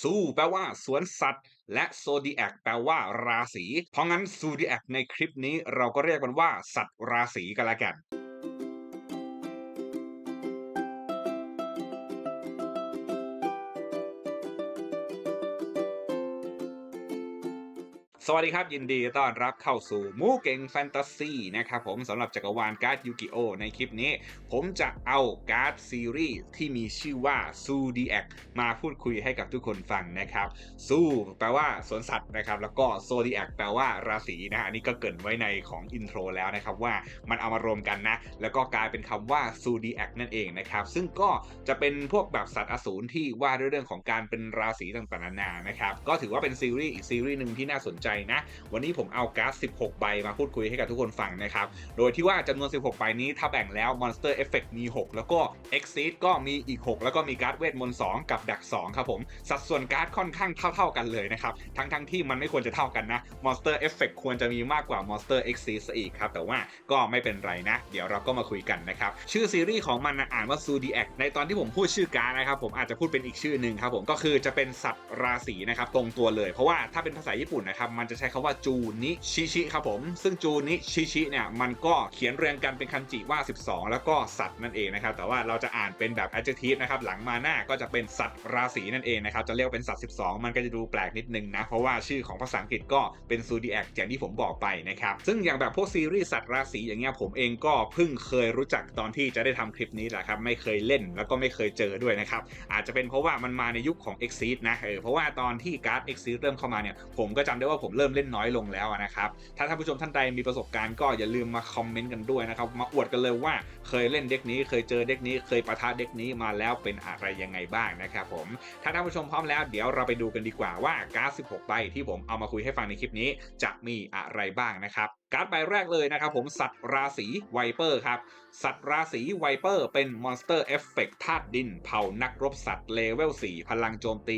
ซูแปลว่าสวนสัตว์ และโซดีแอคแปลว่าราศี เพราะงั้นซูดีแอคในคลิปนี้เราก็เรียกมันว่าสัตว์ราศีกันละกัน สวัสดีครับ ยินดีต้อนรับเข้าสู่มูเก่งแฟนตาซีนะครับผมสำหรับจักรวาลการ์ดยูกิโอในคลิปนี้ ผมจะเอาการ์ดซีรีส์ที่มีชื่อว่าซูดีแอคมาพูดคุยให้กับทุกคนฟังนะครับซูแปลว่าสวนสัตว์นะครับแล้วก็โซดีแอคแปลว่าราศีนะฮะอันนี้ก็เกินไว้ในของอินโทรแล้วนะครับว่ามันเอามารวมกันนะ แล้วก็กลายเป็นคำว่าซูดีแอคนั่นเองนะครับซึ่งก็จะเป็นพวกแบบสัตว์อสูรที่ว่าด้วยเรื่องของการเป็นราศีต่างๆนานานะครับก็ถือว่าเป็นซีรีส์อีกซีรีส์หนึ่งที่น่าสนใจนะ วันนี้ผมเอาการ์ด 16 ใบมาพูดคุยให้กับทุกคนฟังนะครับ โดยที่ว่าจำนวน 16 ใบนี้ถ้าแบ่งแล้ว Monster Effect มี 6 แล้วก็ Exceed ก็มีอีก 6 แล้วก็มีการ์ดเวทมนต์2กับดัก 2 ครับผม สัดส่วนการ์ดค่อนข้างเท่า ๆกันเลยนะครับ ทั้งๆทที่มันไม่ควรจะเท่ากันนะ Monster Effect ควรจะมีมากกว่า Monster Exceed ซะอีกครับแต่ว่าก็ไม่เป็นไรนะ เดี๋ยวเราก็มาคุยกันนะครับชื่อซีรีส์ของมันนะอ่านว่า Zodiac ในตอนที่ผมพูดชื่อการ์ดนะครับผมอาจจะพูดเป็นอีกชื่อหนึ่งครับผมก็คือจะเป็นสัตว์ราศีนะครับตรงตัวเลย เพราะว่าถ้าเป็นภาษาญี่ปุ่นนะครับมันจะใช้คำว่าจูนิชิชิครับผม ซึ่งจูนิชิชิเนี่ยมันก็เขียนเรียงกันเป็นคันจิว่า 12 แล้วก็สัตว์นั่นเองนะครับแต่ว่าเราจะอ่านเป็นแบบ adjective นะครับหลังมาหน้าก็จะเป็นสัตว์ราศีนั่นเองนะครับจะเรียกเป็นสัตว์ 12 มันก็จะดูแปลกนิดนึงนะเพราะว่าชื่อของภาษาอังกฤษก็เป็น zodiac อย่างที่ผมบอกไปนะครับซึ่งอย่างแบบพวกซีรีส์สัตว์ราศีอย่างเงี้ยผมเองก็เพิ่งเคยรู้จักตอนที่จะได้ทำคลิปนี้แหละครับไม่เคยเล่นแล้วก็ไม่เคยเจอด้วยนะครับอาจจะเป็นเพราะว่ามันมาในยุคของ Exceed นะเออเพราะว่าตอนที่การ์ด Exceed เริ่มเข้ามาเนี่ยผมก็จำได้ว่าผมเริ่มเล่นน้อยลงแล้วนะครับ ถ้าท่านผู้ชมท่านใดมีประสบการณ์ก็อย่าลืมมาคอมเมนต์กันด้วยนะครับ มาอวดกันเลยว่าเคยเล่นเด็กนี้เคยเจอเด็กนี้เคยประทะเด็กนี้มาแล้วเป็นอะไรยังไงบ้างนะครับผม ถ้าท่านผู้ชมพร้อมแล้วเดี๋ยวเราไปดูกันดีกว่าว่าการ์ด16 ใบที่ผมเอามาคุยให้ฟังในคลิปนี้จะมีอะไรบ้างนะครับ การ์ดใบแรกเลยนะครับผมสัตว์ราศีไวเปอร์ครับ สัตว์ราศีไวเปอร์เป็นมอนสเตอร์เอฟเฟกธาตุดิน เผ่านักรบสัตว์เลเวล 4 พลังโจมตี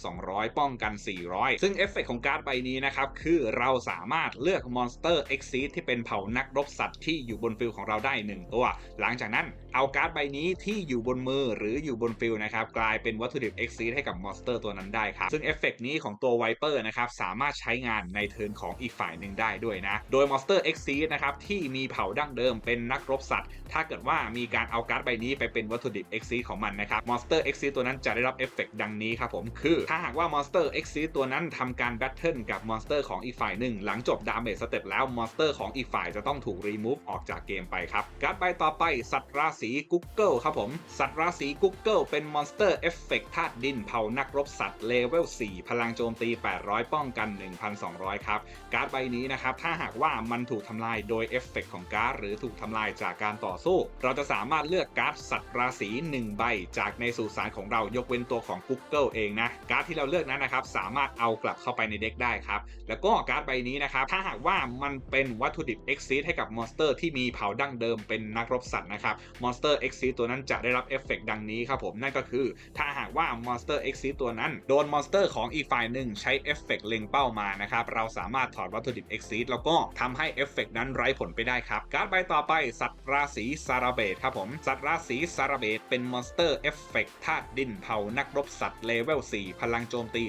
1,200 ป้องกัน 400 ซึ่งเอฟเฟกของการ์ดใบนี้นะครับ คือเราสามารถเลือกมอนสเตอร์เอ็กซีที่เป็นเผ่านักรบสัตว์ที่อยู่บนฟิลของเราได้ 1 ตัว หลังจากนั้นเอาการ์ดใบนี้ที่อยู่บนมือหรืออยู่บนฟิลนะครับกลายเป็นวัตถุดิบเอ็กซีให้กับมอนสเตอร์ตัวนั้นได้ครับซึ่งเอฟเฟกนี้ของตัวไวเปอร์นะครับสามารถใช้งานในเทิร์นของอีกฝ่ายหนึ่งได้ด้วยนะโดยมอนสเตอร์เอ็กซีนะครับที่มีเผ่าดั้งเดิมเป็นนักรบสัตว์ ถ้าเกิดว่ามีการเอาการ์ดใบนี้ไปเป็นวัตถุดิบ x อของมันนะครับมอนสเตอร์ x อตัวนั้นจะได้รับเอฟเฟกดังนี้ครับผมคือ ถ้าหากว่ามอนสเตอร์ x อตัวนั้นทำการแบทเทิลกับมอนสเตอร์ของอีกฝ่ายหนึ่งหลังจบดาเมจสเต็ปแล้วมอนสเตอร์ของอีกฝ่ายจะต้องถูกรีมูฟออกจากเกมไปครับการ์ดใบต่อไปสัตว์ราศีกุ๊กเกิลครับผมสัตว์ราศีกุ๊กเกิลเป็นมอนสเตอร์เอฟเฟกธาตุดินเผ่านักรบสัตว์เลเวล4พลังโจมตี 800 ป้องกัน 1,200 ครับการ์ดใบนี้นะครับถ้าหากว่ามันถูกทำลายโดยเอฟเฟกของการ์ดหรือถูกทำลายจากการต่อสู้ เราจะสามารถเลือกการ์ดสัตว์ราศี1ใบ จากในสุสานของเรายกเว้นตัวของ Google เองนะ การ์ดที่เราเลือกนั้นนะครับสามารถเอากลับเข้าไปในเด็กได้ครับ แล้วก็การ์ดใบนี้นะครับถ้าหากว่ามันเป็นวัตถุดิบ Exceed ให้กับมอนสเตอร์ที่มีเผ่าดั้งเดิมเป็นนักรบสัตว์นะครับมอนสเตอร์ Exceed ตัวนั้นจะได้รับเอฟเฟกดังนี้ครับผมนั่นก็คือ ถ้าหากว่ามอนสเตอร์ Exceed ตัวนั้นโดนมอนสเตอร์ของอีกฝ่ายหนึ่งใช้เอฟเฟกเล็งเป้ามานะครับเราสามารถถอดวัตถุดิบ Exceed แล้วก็ททำให้เอฟเฟกนั้นไร้ผลไปได้ครับ การ์ดใบต่อไปสัตว์ราศีซาราเบตครับผม สัตว์ราศีซาราเบตเป็นมอนสเตอร์เอฟเฟกธาตุดินเผานักรบสัตว์เลเวล 4 พลังโจมตี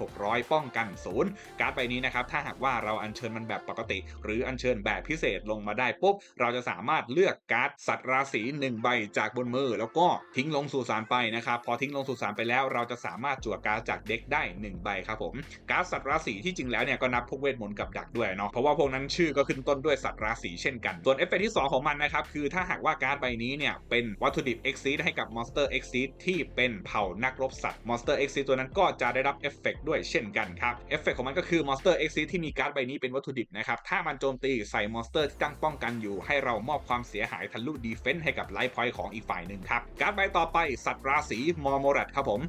1,600 ป้องกันศูนย์การ์ดใบนี้นะครับ ถ้าหากว่าเราอัญเชิญมันแบบปกติ หรืออัญเชิญแบบพิเศษลงมาได้ปุ๊บ เราจะสามารถเลือกการ์ดสัตว์ราศี1ใบจากบนมือ แล้วก็ทิ้งลงสู่สารไปนะครับ พอทิ้งลงสู่สารไปแล้วเราจะสามารถจั่วการ์ดจากเด็กได้ 1 ใบครับผม การ์ดสัตว์ราศีที่จริงแล้วเนี่ยก็นับพวกเวทมนต์กับดักด้วยเนาะ เพราะว่าพวกนั้นชื่อก็ขึ้นต้นด้วยสัตว์ราศีเช่นกัน ส่วนเอฟเฟกที่ 2 ของมันนะครับ คือถ้าหากว่าการ์ดใบนี้เนี่ย เป็นวัตถุดิบ Exceed ให้กับ Monster Exceed ที่เป็นเผ่านักรบสัตว์ Monster Exceed ตัวนั้นก็จะได้รับเอฟเฟกด้วยเช่นกันครับเอฟเฟกของมันก็คือ Monster Exceed ที่มีการ์ดใบนี้เป็นวัตถุดิบนะครับถ้ามันโจมตีใส่ Monster ที่ตั้งป้องกันอยู่ ให้เรามอบความเสียหายทะลุดีเฟนส์ให้กับไลฟ์พอยต์ของอีกฝ่ายหนึ่งครับการ์ดใบต่อไปสัตว์ราศีมอร์โมรัตครับผม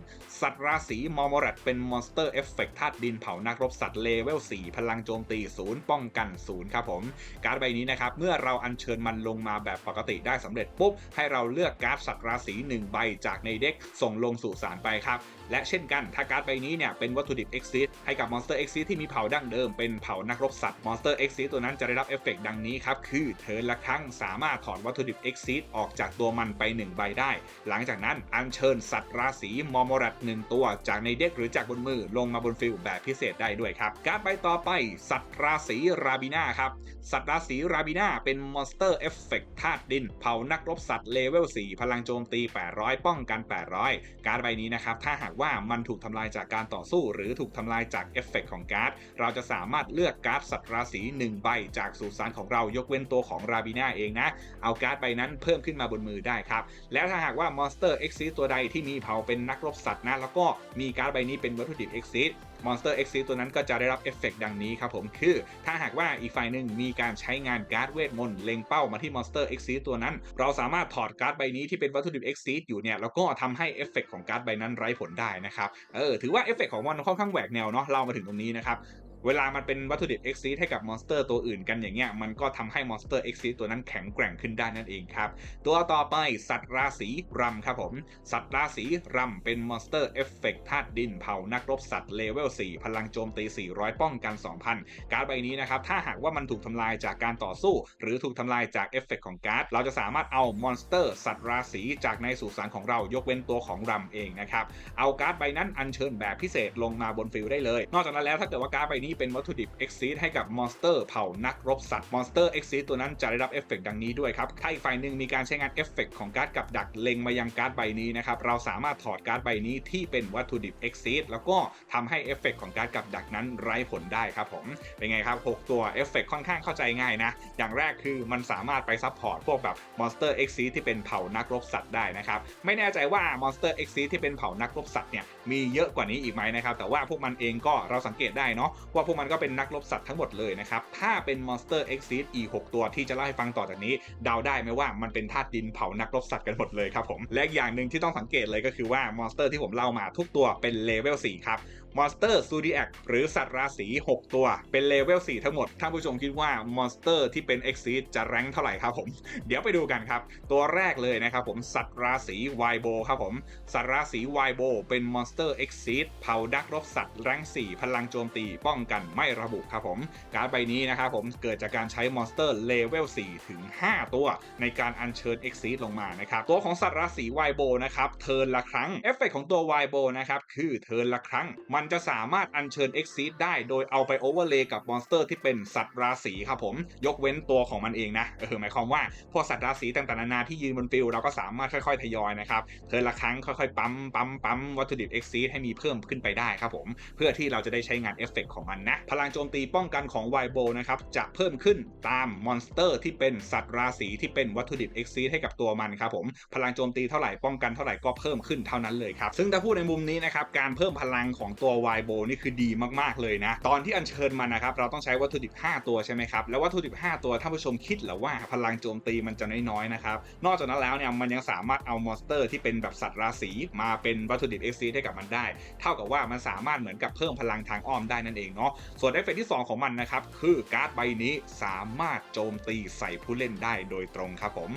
สัตว์ราศีมอร์โมรัตเป็น Monster Effect ธาตุดินเผานักรบสัตว์เลเวล4พลังโจมตี0ป้องกัน0ครับผมการ์ดใบนี้นะครับเมื่อเราอัญเชิญมันลงมาแบบปกติได้สำเร็จปุ๊บให้เราเลือกการ์ดสัตว์ราศี1ใบจากในเด็กส่งลงสู่สารไปครับ และเช่นกันถ้าการ์ดใบนี้เนี่ยเป็นวัตถุดิบ Exit ให้กับ Monster Exit ที่มีเผ่าดั้งเดิมเป็นเผ่านักรบสัตว์ Monster Exit ตัวนั้นจะได้รับเอฟเฟกต์ดังนี้ครับ คือเทิร์นละครั้งสามารถถอนวัตถุดิบ Exit ออกจากตัวมันไป 1 ใบได้ หลังจากนั้นอัญเชิญสัตว์ราศีมอมรัตหนึ่งตัวจากในเด็กหรือจากบนมือลงมาบนฟิลแบบพิเศษได้ด้วยครับ การ์ดใบต่อไปสัตว์ราศีราบิน่าครับสัตว์ราศีราบิน่าเป็นมอนสเตอร์เอฟเฟกต์ธาตุดิน เผ่านักรบสัตว์เลเวล4พลังโจมตี 800 ป้องกัน 800 การ์ดใบนี้นะครับถ้าหากว่ามันถูกทำลายจากการต่อสู้ หรือถูกทำลายจากเอฟเฟกต์ของการ์ด เราจะสามารถเลือกการ์ดสัตว์ราศี1ใบจากสุสานของเรายกเว้นตัวของราบิน่าเองนะ เอาการ์ดใบนั้นเพิ่มขึ้นมาบนมือได้ครับ แล้วถ้าหากว่ามอนสเตอร์เอ็กซิสตัวใดที่มีเผาเป็นนักรบสัตว์นะ แล้วก็มีการ์ดใบนี้เป็นวัตถุดิบเอ็กซิส มอนสเตอร์เอ็กซิตัวนั้นก็จะได้รับเอฟเฟกต์ดังนี้ครับผมคือถ้าหากว่าอีกฝ่ายหนึ่งมีการใช้งานการ์ดเวทมนต์เล็งเป้ามาที่มอนสเตอร์เอ็กซิตัวนั้น เราสามารถถอดการ์ดใบนี้ที่เป็นวัตถุดิบเอ็กซิอยู่เนี่ยแล้วก็ทำให้เอฟเฟกต์ของการ์ดใบนั้นไร้ผลได้นะครับเออถือว่าเอฟเฟกต์ของมันค่อนข้างแหวกแนวเนาะเล่ามาถึงตรงนี้นะครับ เวลามันเป็นวัตถุดิบ e x ็กให้กับมอนสเตอร์ตัวอื่นกันอย่างเงี้ยมันก็ทำให้มอนสเตอร์ e x ็กตัวนั้นแข็งแกร่งขึ้นได้นั่นเองครับ ตัวต่อไปสัตว์ราศีรำครับผม สัตว์ราศีรำเป็นมอนสเตอร์เอฟเฟกต์ธาตุดินเผานักรบสัตว์เลเวล4พลังโจมตี 400 ป้องกัน 2,000 การ์ดใบนี้นะครับถ้าหากว่ามันถูกทำลายจากการต่อสู้ หรือถูกทำลายจากเอฟเฟกของการ์ดเราจะสามารถเอามอนสเตอร์สัตว์ราศีจากในสุสานของเรายกเว้นตัวของรำเองนะครับเอาการ์ดใบนั้นอัญเชิญแบบพิเศษลงมาบนฟิลได้เลย นอกจากนั้นแล้วถ้าเกิดว่าการ์ดใบนี้เป็นวัตถุดิบ Exceed ให้กับมอนสเตอร์เผ่านักรบสัตว์มอนสเตอร์ Exceed ตัวนั้นจะได้รับเอฟเฟกดังนี้ด้วยครับ ถ้าอีกฝ่ายหนึ่งมีการใช้งานเอฟเฟกของการ์ดกับดักเล็งมายังการ์ดใบนี้นะครับ เราสามารถถอดการ์ดใบนี้ที่เป็นวัตถุดิบ Exceed แล้วก็ทำให้เอฟเฟกของการ์ดกับดักนั้นไร้ผลได้ครับผม เป็นไงครับ 6 ตัวเอฟเฟกค่อนข้างเข้าใจง่ายนะ อย่างแรกคือมันสามารถไปซับพอร์ตพวกแบบมอนสเตอร์ Exceed ที่เป็นเผ่านักรบสัตว์ได้นะครับ ไม่แน่ใจว่ามอนสเตอร์ Exceed ที่เป็นเผ่านักรบสัตว์เนี่ยมีเยอะกว่านี้อีกไหมนะครับ แต่ว่าพวกมันเองก็เราสังเกตได้เนาะว่าพวกมันก็เป็นนักรบสัตว์ทั้งหมดเลยนะครับ ถ้าเป็น Monster Exceed อีก6ตัวที่จะเล่าให้ฟังต่อจากนี้เดาได้ไหมว่ามันเป็นธาตุดินเผานักรบสัตว์กันหมดเลยครับผมและอย่างหนึ่งที่ต้องสังเกตเลยก็คือว่า มอนสเตอร์ที่ผมเล่ามาทุกตัวเป็นเลเวล4ครับมอนสเตอร์ซูดิแอคหรือสัตว์ราศี6 ตัว เป็นเลเวล4ทั้งหมดท่านผู้ชมคิดว่ามอนสเตอร์ที่เป็น Exceed จะแรงเท่าไหร่ครับผม เดี๋ยวไปดูกันครับ ตัวแรกเลยนะครับผม สัตว์ราศีไวโบครับผม สัตว์ราศีไวโบเป็นมอนสเตอร์ Exceed เผาดักรบสัตว์แรง4 พลังโจมตี ป้องกันไม่ระบุครับผม การใบนี้นะครับผมเกิดจากการใช้มอนสเตอร์เลเวล4ถึง 5 ตัว ในการอัญเชิญ Exceed ลงมานะครับตัวของสัตว์ราศีไวโบนะครับเทิร์นละครั้งเอฟเฟกของตัวไวโบนะครับคือเทิร์นละครั้งมันันจะสามารถอัญเชิญ e x e e d ได้โดยเอาไปโอเวอร์เลย์กับมอนสเตอร์ที่เป็นสัตว์ราศีครับผม ยกเว้นตัวของมันเองนะเออหมายความว่าพวกสัตว์ราศีต่างๆนานาที่ยืนบนฟิลเราก็สามารถค่อยๆทยอยนะครับเทิร์นละครั้งค่อยๆปั๊มปั๊มปั๊มวัตถุดิบ e x e e d ให้มีเพิ่มขึ้นไปได้ครับผม เพื่อที่เราจะได้ใช้งานเอฟเฟกของมันนะพลังโจมตีป้องกันของไวโบนะครับจะเพิ่มขึ้นตามมอนสเตอร์ที่เป็นสัตว์ราศีที่เป็นวัตถุดิบ e x e e d ให้กับตัวมันครับผมพลังโจมตีเท่าไหร่ป้องกันเท่าไหร่ก็เพิ่มขึ้นเท่านั้นเลยครับซึ่งถ้าพูดในมุมนี้นะครับการเพิ่มพลังของตัวไวโบนี่คือดีมากๆเลยนะ ตอนที่อัญเชิญมันนะครับเราต้องใช้วัตถุดิบ 5 ตัวใช่ไหมครับ แล้ววัตถุดิบ 5 ตัวท่านผู้ชมคิดหรือว่าพลังโจมตีมันจะน้อยๆนะครับ นอกจากนั้นแล้วเนี่ยมันยังสามารถเอามอนสเตอร์ที่เป็นแบบสัตว์ราศีมาเป็นวัตถุดิบ Exceed ให้กับมันได้ เท่ากับว่ามันสามารถเหมือนกับเพิ่มพลังทางอ้อมได้นั่นเองเนาะ ส่วนเอฟเฟกที่ 2 ของมันนะครับคือการ์ดใบนี้สามารถโจมตีใส่ผู้เล่นได้โดยตรงครับผม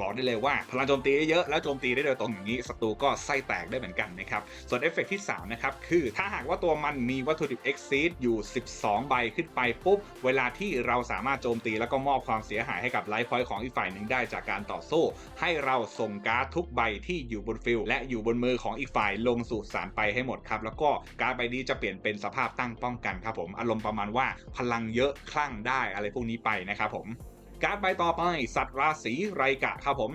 บอกได้เลยว่าพลังโจมตีเยอะแล้วโจมตีได้โดยตรงอย่างนี้ศัตรูก็ไส้แตกได้เหมือนกันนะครับส่วนเอฟเฟกที่3นะครับคือถ้าหากว่าตัวมันมีวัตถุดิบ Exceed อยู่ 12 ใบขึ้นไปปุ๊บ เวลาที่เราสามารถโจมตีแล้วก็มอบความเสียหายให้กับไลฟ์พอยต์ของอีกฝ่ายหนึ่งได้จากการต่อสู้ ให้เราส่งการ์ดทุกใบที่อยู่บนฟิลและอยู่บนมือของอีกฝ่ายลงสู่สารไปให้หมดครับ แล้วก็การ์ดใบนี้จะเปลี่ยนเป็นสภาพตั้งป้องกันครับผม อารมณ์ประมาณว่าพลังเยอะคลั่งได้อะไรพวกนี้ไปนะครับผม การ์ดใบต่อไป สัตว์ราศีไรกะครับผม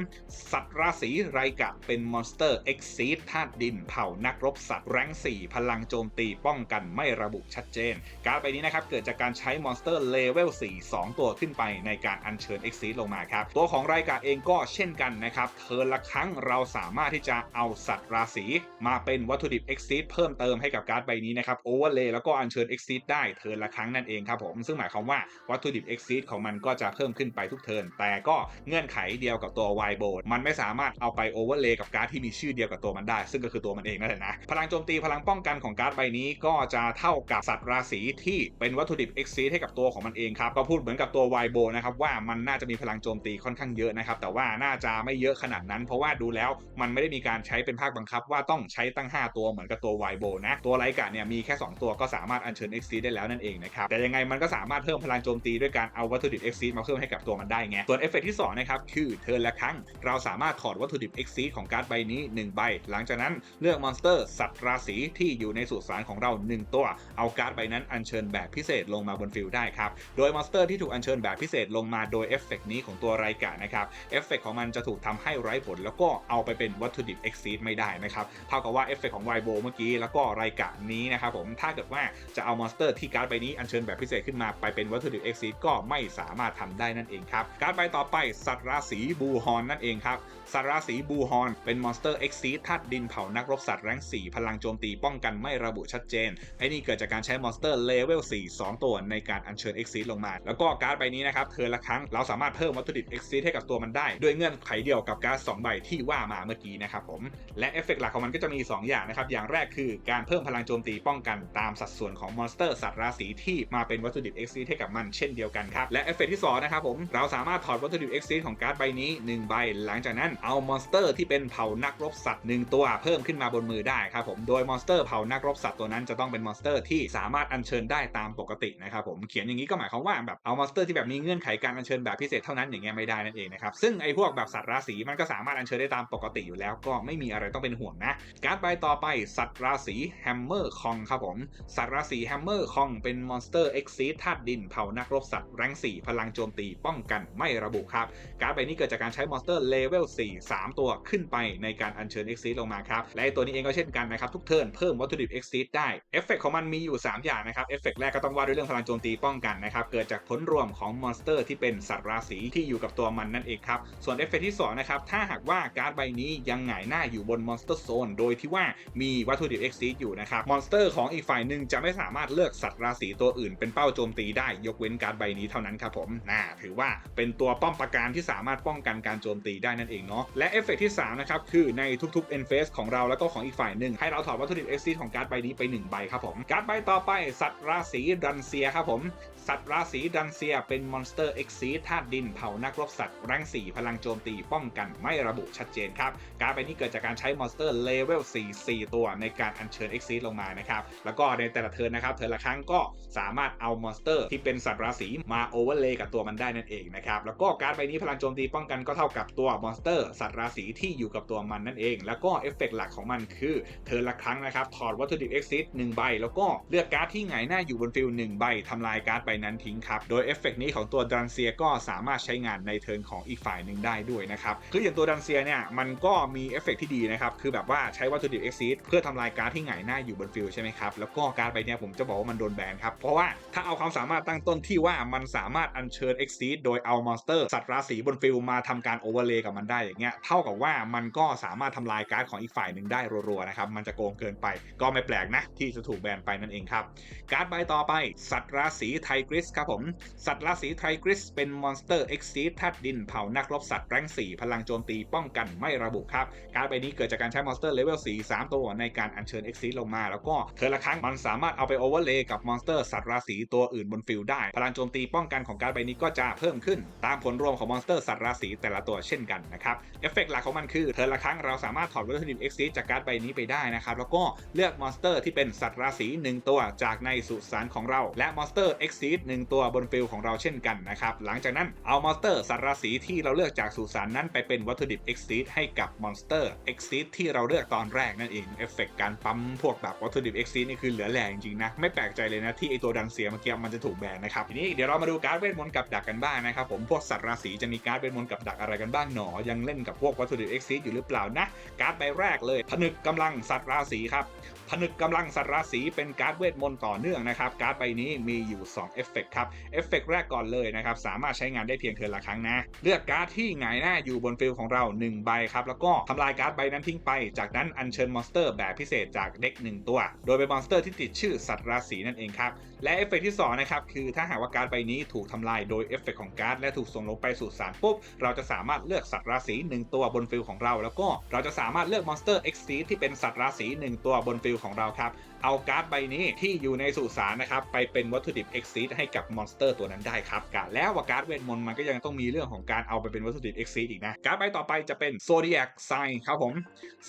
สัตว์ราศีไรกะเป็นมอนสเตอร์เอ็กซีดธาตุดินเผ่านักรบสัตว์แรง4 พลังโจมตีป้องกันไม่ระบุชัดเจน การ์ดใบนี้นะครับเกิดจากการใช้มอนสเตอร์เลเวล4 2 ตัวขึ้นไปในการอัญเชิญเอ็กซีดลงมาครับ ตัวของไรกะเองก็เช่นกันนะครับเทิร์นละครั้งเราสามารถที่จะเอาสัตว์ราศีมาเป็นวัตถุดิบเอ็กซีดเพิ่มเติมให้กับการ์ดใบนี้นะครับโอเวอร์เลแล้วก็อัญเชิญเอ็กซีดได้เทิร์นละครั้งนั่นเองครับผมซึ่งหมายความว่าวัตถุดิบเอ็กซีดของมันก็จะเพิ่มขึ้นไปทุกเทิร์นแต่ก็เงื่อนไขเดียวกับตัวไวโบดมันไม่สามารถเอาไปโอเวอร์เลย์กับการ์ดที่มีชื่อเดียวกับตัวมันได้ ซึ่งก็คือตัวมันเองนั่นแหละนะพลังโจมตีพลังป้องกันของการ์ดใบนี้ก็จะเท่ากับสัตว์ราศีที่เป็นวัตถุดิบ e x c e ให้กับตัวของมันเองครับก็พูดเหมือนกับตัวไวโบนะครับว่ามันน่าจะมีพลังโจมตีค่อนข้างเยอะนะครับแต่ว่าน่าจะไม่เยอะขนาดนั้น เพราะว่าดูแล้วมันไม่ได้มีการใช้เป็นภาคบังคับ ว่าต้องใช้ตั้ง 5 ตัวเหมือนกับตัวไวโบนะตัวไลกะเนี่ยมีแค่ 2 ตัวก็สามารถอัญเชิญ e x c e ได้แล้วนั่นเองนะครับแต่ยังไงมันก็สามารถเพิ่มพลังโจมตีด้วยการเอาวัตถุดิบ e x c e มาเพิ่มให้กับตัวมันได้ไง ส่วนเอฟเฟกที่2นะครับคือเทิร์นละครั้ง เราสามารถถอดวัตถุดิบ e x c e ของการ์ดใบนี้ 1 ใบ หลังจากนั้นเลือกมอนสเตอร์สัตว์ราศีที่อยู่ในสุสานของเรา 1 ตัว เอาการ์ดใบนั้นอัญเชิญแบบพิเศษลงมาบนฟิลได้ครับ โดยมอนสเตอร์ที่ถูกอัญเชิญแบบพิเศษลงมาโดยเอฟเฟกนี้ของตัวไรกะนะครับเอฟเฟกของมันจะถูกทำให้ไร้ผล แล้วก็เอาไปเป็นวัตถุดิบ e x c e ไม่ได้นะครับเท่ากับว่าเอฟเฟกของไวโบเมื่อกี้แล้วก็ไรกะนี้นะครับผมถ้าเกิดว่าจะเอามอนสเตอร์ที่การ์ดใบนี้อัญเชิญแบบพิเศษขึ้นมาไปเป็นวัตถุดิบ e x c e ก็ไม่สามารถทำได้นั่นเองครับ การ์ดใบต่อไปสัตว์ราศีบูฮอนนั่นเองครับ สัตว์ราศีบูฮอนเป็นมอนสเตอร์ e x c e ธาตุดินเผานักรบสัตว์แรง4 พลังโจมตีป้องกันไม่ระบุชัดเจน ไอ้นี่เกิดจากการใช้มอนสเตอร์เลเวล4 2 ตัวในการอัญเชิญ e x c e ลงมา แล้วก็การ์ดใบนี้นะครับเธอละครั้งเราสามารถเพิ่มวัตถุดิบ e x c e ให้กับตัวมันได้ ด้วยเงื่อนไขเดียวกับการ์ด2ใบที่ว่ามาเมื่อกี้นะครับผม และเอฟเฟกต์หลักของมันก็จะมี 2 อย่างนะครับ อย่างแรกคือการเพิ่มพลังโจมตีป้องกันตามสัดส่วนของมอนสเตอร์สัตว์ราศีที่มาเป็นวัตถุดิบ e x c e ให้กับมันเช่นเดียวกันครับ และเอฟเฟกต์ที่2นะครับผมเราสามารถถอดวัตถุดิบ e x c e ของการ์ดใบนี้ 1 ใบ หลังจากนั้นเอามอนสเตอร์ที่เป็นเผ่านักรบสัตว์หนึ่งตัวเพิ่มขึ้นมาบนมือได้ครับผมโดยมอนสเตอร์เผ่านักรบสัตว์ตัวนั้นจะต้องเป็นมอนสเตอร์ที่สามารถอัญเชิญได้ตามปกตินะครับผมเขียนอย่างนี้ก็หมายความว่าแบบเอามอนสเตอร์ที่แบบมีเงื่อนไขการอัญเชิญแบบพิเศษเท่านั้นอย่างเงี้ยไม่ได้นั่นเองนะครับซึ่งไอ้พวกแบบสัตว์ราศีมันก็สามารถอัญเชิญได้ตามปกติอยู่แล้ว ก็ไม่มีอะไรต้องเป็นห่วงนะ การ์ดใบต่อไปสัตว์ราศีแฮมเมอร์คองครับผมสัตว์ราศีแฮมเมอร์คองเป็นมอนสเตอร์เอ็กซีธาตุดินเผ่านักรบสัตว์แรง4พลังโจมตีป้องกันไม่ระบุครับ การ์ดใบนี้เกิดจากการใช้มอนสเตอร์เลเวล4 3 ตัวขึ้นไปในการอัญเชิญเอ็กซีลงมาครับ และตัวนี้เองก็เช่นกันนะครับ ทุกเทิร์นเพิ่มวัตถุดิบเอ็กซีได้ เอฟเฟกของมันมีอยู่ 3 อย่างนะครับ เอฟเฟกแรกก็ต้องว่าด้วยเรื่องพลังโจมตีป้องกันนะครับ เกิดจากผลรวมของมอนสเตอร์ที่เป็นสัตว์ราศีที่อยู่กับตัวมันนั่นเองครับ ส่วนเอฟเฟกที่2นะครับ ถ้าหากว่าการ์ดใบนี้ยังหงายหน้าอยู่บนมอนสเตอร์โซนโดยที่ว่ามีวัตถุดิบเอ็กซีอยู่นะครับ มอนสเตอร์ของอีกฝ่ายหนึ่งจะไม่สามารถเลือกสัตว์ราศีตัวอื่น เป็นเป้าโจมตีได้ยกเว้นการ์ดใบนี้เท่านั้นครับผมน่าถือว่าเป็นตัวป้อมปราการที่สามารถป้องกันการโจมตีได้นั่นเองเนาะและเอฟเฟกที่3นะครับคือในทุกๆ end phase ของเราแล้วก็ของอีกฝ่ายหนึ่งให้เราถอดวัตถุดิบเอ็กซีของการ์ดใบนี้ไป 1 ใบครับผมการ์ดใบต่อไปสัตว์ราศีดันเซียครับผมสัตว์ราศีดันเซียเป็นมอนสเตอร์เอ็กซีธาตุดินเผานักรบสัตว์แรง4พลังโจมตีป้องกันไม่ระบุชัดเจนครับการ์ดใบนี้เกิดจากการใช้มอนสเตอร์เลเวล4 4 ตัวในการอัญเชิญเอ็กซีลงมานะครับแล้วก็ในแต่ละเทิร์นนะครับเทิร์นละครั้งก็สามารถเอามอนสเตอร์ที่เป็นสัตว์ราศีมาโอเวอร์เลย์กับตัวมันได้นั่นเองนะครับ แล้วก็การ์ดใบนี้พลังโจมตีป้องกันก็เท่ากับตัวมอนสเตอร์สัตว์ราศีที่อยู่กับตัวมันนั่นเอง แล้วก็เอฟเฟกต์หลักของมันคือเทิร์นละครั้งนะครับ ถอดวัตถุดิบเอ็กซิสหนึ่งใบ แล้วก็เลือกการ์ดที่หงายหน้าอยู่บนฟิลหนึ่งใบทำลายการ์ดใบนั้นทิ้งครับ โดยเอฟเฟกต์นี้ของตัวดันเซียก็สามารถใช้งานในเทิร์นของอีกฝ่ายหนึ่งได้ด้วยนะครับคืออย่างตัวดันเซียเนี่ยมันก็มีเอฟเฟกต์ที่ดีนะครับคือแบบว่าใช้วัตถุดิบเอ็กซิสเพื่อทำลายการ์ดที่หงายหน้าอยู่บนฟิลใช่ไหมครับแล้วก็การ์ดใบนี้ผมจะบอกว่ามันโดนแบนครับเพราะว่าถ้าเอาความสามารถตั้งต้นที่ว่ามันสามารถอัญเชิญเอ็กซิสโดยเอามอนสเตอร์สัตว์ราศีบนฟิลมาทำการโอเวอร์เลย์กับมันได้อย่างเงี้ยเท่ากับว่ามันก็สามารถทำลายการ์ดของอีกฝ่ายหนึ่งได้รัวๆนะครับมันจะโกงเกินไป ก็ไม่แปลกนะที่จะถูกแบนไปนั่นเองครับการ์ดใบต่อไป สัตว์ราศีไทกริสครับผมสัตว์ราศีไทกริสเป็นมอนสเตอร์เอ็กซิสธาตุดินเผานักรบสัตว์แรง4พลังโจมตีป้องกันไม่ระบุครับการ์ดใบนี้เกิดจากการใช้มอนสเตอร์เลเวล4 3 ตัวในการอัญเชิญเอ็กซิสลงมา แล้วก็เทอละครั้งมันสามารถเอาไปโอเวอร์เลย์กับมอนสเตอร์สัตว์ราศีตัวอื่นบนฟิลได้ พลังโจมตีป้องกันของการ์ดใบนี้ก็จะเพมขึ้น ตามผลรวมของมอนสเตอร์สัตว์ราศีแต่ละตัวเช่นกันนะครับเอฟเฟกต์หลักของมันคือเทอละครั้งเราสามารถถอดวัตถุดิบเอ็กซิสจากการ์ดใบนี้ไปได้นะครับแล้วก็เลือกมอนสเตอร์ที่เป็นสัตว์ราศี1ตัวจากในสุสานของเรา และมอนสเตอร์เอ็กซิส1ตัวบนฟิลของเราเช่นกันนะครับหลังจากนั้นเอามอนสเตอร์สัตว์ราศีที่เราเลือกจากสุสานนั้นไปเป็นวัตถุดิบเอ็กซิสให้กับมอนสเตอร์เอ็กซิสที่เราเลือกตอนแรกนั่นเองเอฟเฟกต์การปั๊มพวกแบบวัตถุดิบเอ็กซิสนี่คือเหลือแรงจริงๆนะไม่แปลกใจเลยนะที่ไอตัวดันเซียเมื่อกี้มันจะถูกแบนนะครับทีนี้เดี๋ยวเรามาดูการ์ดเวทมนต์กับดักกันบ้างนะครับผมพวกสัตว์ราศีจะมีการ์ดเป็นมนกับดักอะไรกันบ้างหนอ ยังเล่นกับพวกวัตถุดิบเอ็กซิสอยู่หรือเปล่านะ การ์ดใบแรกเลย ผนึกกำลังสัตว์ราศีครับผนึกกำลังสัตว์ราศีเป็นการ์ดเวทมนต์ต่อเนื่องนะครับ การ์ดใบนี้มีอยู่2เอฟเฟกครับ เอฟเฟกแรกก่อนเลยนะครับ สามารถใช้งานได้เพียงเทิร์นละครั้งนะ เลือกการ์ดที่หงายหน้าอยู่บนฟิลของเรา 1 ใบครับ แล้วก็ทำลายการ์ดใบนั้นทิ้งไป จากนั้นอัญเชิญมอนสเตอร์แบบพิเศษจากเด็ก1 ตัว โดยเป็นมอนสเตอร์ที่ติดชื่อสัตว์ราศีนั่นเองครับ และเอฟเฟกที่2นะครับ คือถ้าหากว่าการ์ดใบนี้ถูกทำลายโดยเอฟเฟกของของการ์ดและถูกส่งลงไปสู่สารปุ๊บ เราจะสามารถเลือกสัตว์ราศีหนึ่งตัวบนฟิลของเรา แล้วก็เราจะสามารถเลือกมอนสเตอร์ X ซีที่เป็นสัตว์ราศีหนึ่งตัวบนฟิลของเราครับเอาการ์ดใบนี้ที่อยู่ในสุสานนะครับไปเป็นวัตถุดิบ X ซีให้กับมอนสเตอร์ตัวนั้นได้ครับกะแล้วว่าการ์ดเวทมนต์มันก็ยังต้องมีเรื่องของการเอาไปเป็นวัตถุดิบ X ซีอีกนะการ์ดใบต่อไปจะเป็น Zodiac Sign ครับผม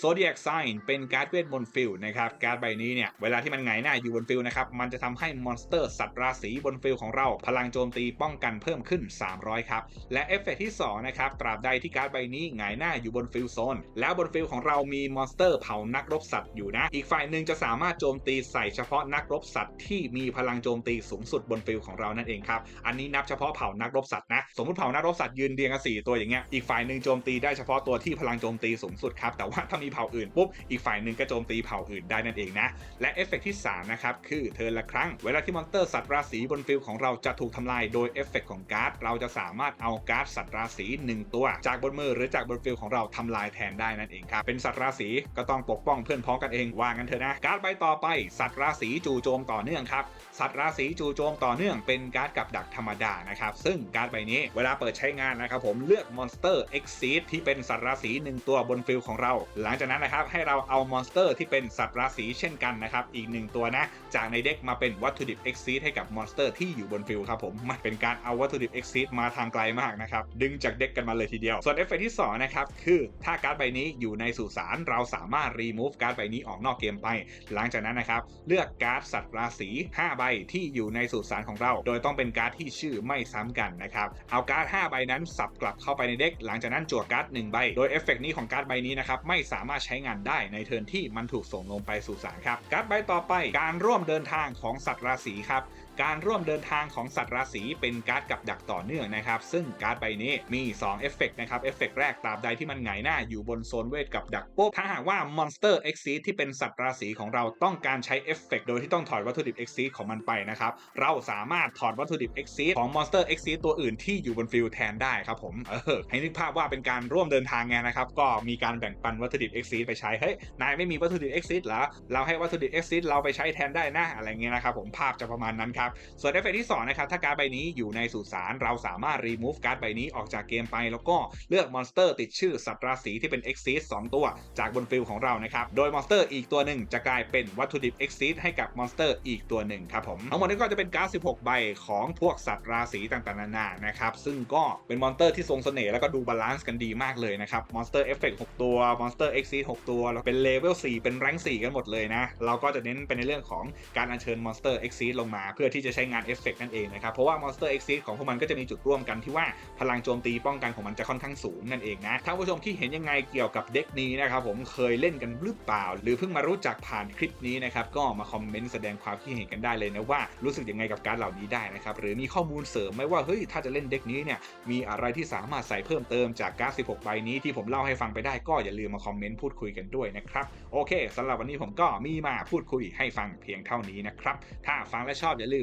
Zodiac Sign เป็นการ์ดเวทมนต์ฟิลนะครับการ์ดใบนี้เนี่ยเวลาที่มันหงหน้าอยู่บนฟิลนะครับมันจะทำให้มอนสเตอร์สัตว์ราศีบนฟิลของเรา พลังโจมตีป้องกันเพิ่มขึ้น 300 ครับ และเอฟเฟกต์ที่2นะครับตราบใดที่การ์ดใบนี้หงหน้าอยู่บนฟิลโซนแล้วบนฟิลของเรามีมอนสเตอร์เผานักรบสัตว์อยู่นะ อีกฝ่ายหนึ่งจะสามารถโจมมตีใส่เฉพาะนักรบสัตว์ที่มีพลังโจมตีสูงสุดบนฟิลของเรานั่นเองครับ อันนี้นับเฉพาะเผ่านักรบสัตว์นะ สมมติเผ่านักรบสัตว์ยืนเรียงกันสี่ตัวอย่างเงี้ย อีกฝ่ายหนึ่งโจมตีได้เฉพาะตัวที่พลังโจมตีสูงสุดครับ แต่ว่าถ้ามีเผ่าอื่นปุ๊บ อีกฝ่ายหนึ่งก็โจมตีเผ่าอื่นได้นั่นเองนะ และเอฟเฟกต์ที่3นะครับ คือเทิร์นละครั้ง เวลาที่มอนสเตอร์สัตว์ราศีบนฟิลของเราจะถูกทำลายโดยเอฟเฟกต์ของการ์ด เราจะสามารถเอาการ์ดสัตว์ราศี1ตัว จากบนมือหรือจากบนฟิลของเราทำลายแทนได้นั่นเองครับ เป็นสัตว์ราศีก็ต้องปกป้องเพื่อนพ้องกันเองว่างันเถอะนะการ์ดใบต่อไปสัตว์ราศีจู่โจมต่อเนื่องครับสัตว์ราศีจู่โจมต่อเนื่องเป็นการ์ดกับดักธรรมดานะครับซึ่งการ์ดใบนี้เวลาเปิดใช้งานนะครับผมเลือกมอนสเตอร์ Exceed ที่เป็นสัตว์ราศีหนึ่งตัวบนฟิลของเรา หลังจากนั้นนะครับให้เราเอามอนสเตอร์ที่เป็นสัตว์ราศีเช่นกันนะครับอีกหนึ่งตัวนะจากในเด็กมาเป็นวัตถุดิบ Exceed ให้กับมอนสเตอร์ที่อยู่บนฟิลครับผมมันเป็นการเอาวัตถุดิบ Exceed มาทางไกลมากนะครับดึงจากเด็กกันมาเลยทีเดียว ส่วนเอฟเฟกต์ที่สองนะครับคือถ้าการ์ดใบนี้อยู่ในสุสานเราสามารถรีมูฟการ์ดใบนี้ออกนอกเกมไป หลังจากนั้นนะครับ เลือกการ์ดสัตว์ราศี5ใบที่อยู่ในสุสานของเรา โดยต้องเป็นการ์ดที่ชื่อไม่ซ้ำกันนะครับเอาการ์ด5ใบนั้นสับกลับเข้าไปในเด็ก หลังจากนั้นจั่วการ์ด1ใบโดยเอฟเฟกต์นี้ของการ์ดใบนี้นะครับไม่สามารถใช้งานได้ในเทิร์นที่มันถูกส่งลงไปสู่สารครับการ์ดใบต่อไปการร่วมเดินทางของสัตว์ราศีครับ การร่วมเดินทางของสัตว์ราศีเป็นการ์ดกับดักต่อเนื่องนะครับ ซึ่งการ์ดใบนี้มี2เอฟเฟกต์นะครับ เอฟเฟกต์แรกตราบใดที่มันหงายหน้าอยู่บนโซนเวทกับดักปุ๊บถ้าหากว่ามอนสเตอร์เอ็กซีที่เป็นสัตว์ราศีของเราต้องการใช้เอฟเฟกต์โดยที่ต้องถอดวัตถุดิบเอ็กซีของมันไปนะครับ เราสามารถถอดวัตถุดิบเอ็กซีของมอนสเตอร์เอ็กซีตัวอื่นที่อยู่บนฟิลแทนได้ครับผม เออ ให้นึกภาพว่าเป็นการร่วมเดินทางไงนะครับ ก็มีการแบ่งปันวัตถุดิบเอ็กซีไปใช้ เฮ้ย นายไม่มีวัตถุดิบเอ็กซีเหรอ เราให้วัตถุดิบเอ็กซีเราไปใช้แทนได้นะ อะไรเงี้ยนะครับผม ภาพจะประมาณนั้นครับส่วนเอฟเฟกต์ที่2นะครับถ้าการ์ดใบนี้อยู่ในสุสานเราสามารถรีมูฟการ์ดใบนี้ออกจากเกมไป แล้วก็เลือกมอนสเตอร์ติดชื่อสัตว์ราศีที่เป็น Exceed 2ตัวจากบนฟิลของเรานะครับโดยมอนสเตอร์อีกตัวหนึ่งจะกลายเป็นวัตถุดิบ Exceed ให้กับมอนสเตอร์อีกตัวหนึ่งครับผมทั้งหมดนี้ก็จะเป็นการ์ด16 ใบของพวกสัตว์ราศีต่างๆนานานะครับซึ่งก็เป็นมอนสเตอร์ที่ทรงเสน่ห์แล้วก็ดูบาลานซ์กันดีมากเลยนะครับมอนสเตอร์เอฟเฟกต์6ตัวมอนสเตอร์ Exceed 6ตัวแล้วเป็นเลเวล4เป็นแรง4 กันหมดเลยนะเราก็จะเน้นไปในเรื่องของการอัญเชิญมอนสเตอร์ Exceed ลงมาเพื่อทที่จะใช้งานเอฟเฟกต์นั่นเองนะครับ เพราะว่า Monster Exceed ของพวกมันก็จะมีจุดร่วมกันที่ว่าพลังโจมตีป้องกันของมันจะค่อนข้างสูงนั่นเองนะท่านผู้ชมที่เห็นยังไงเกี่ยวกับเด็กนี้นะครับผมเคยเล่นกันหรือเปล่า หรือเพิ่งมารู้จักผ่านคลิปนี้นะครับก็มาคอมเมนต์แสดงความคิดเห็นกันได้เลยนะว่ารู้สึกยังไงกับการเหล่านี้ได้นะครับหรือมีข้อมูลเสริมไหมว่าเฮ้ยถ้าจะเล่นเด็กนี้เนี่ยมีอะไรที่สามารถใส่เพิ่มเติมจากการด16 ใบนี้ที่ผมเล่าให้ฟังไปได้ก็อย่าลืมมาคอมเมนต์พูดคุยกันด้วยนะครับโอเคสำหรับวันนี้ผมก็มีมาพูดคุยให้ฟังเพียงเท่านี้นะครับถ้าฟังและชอบอย่าลื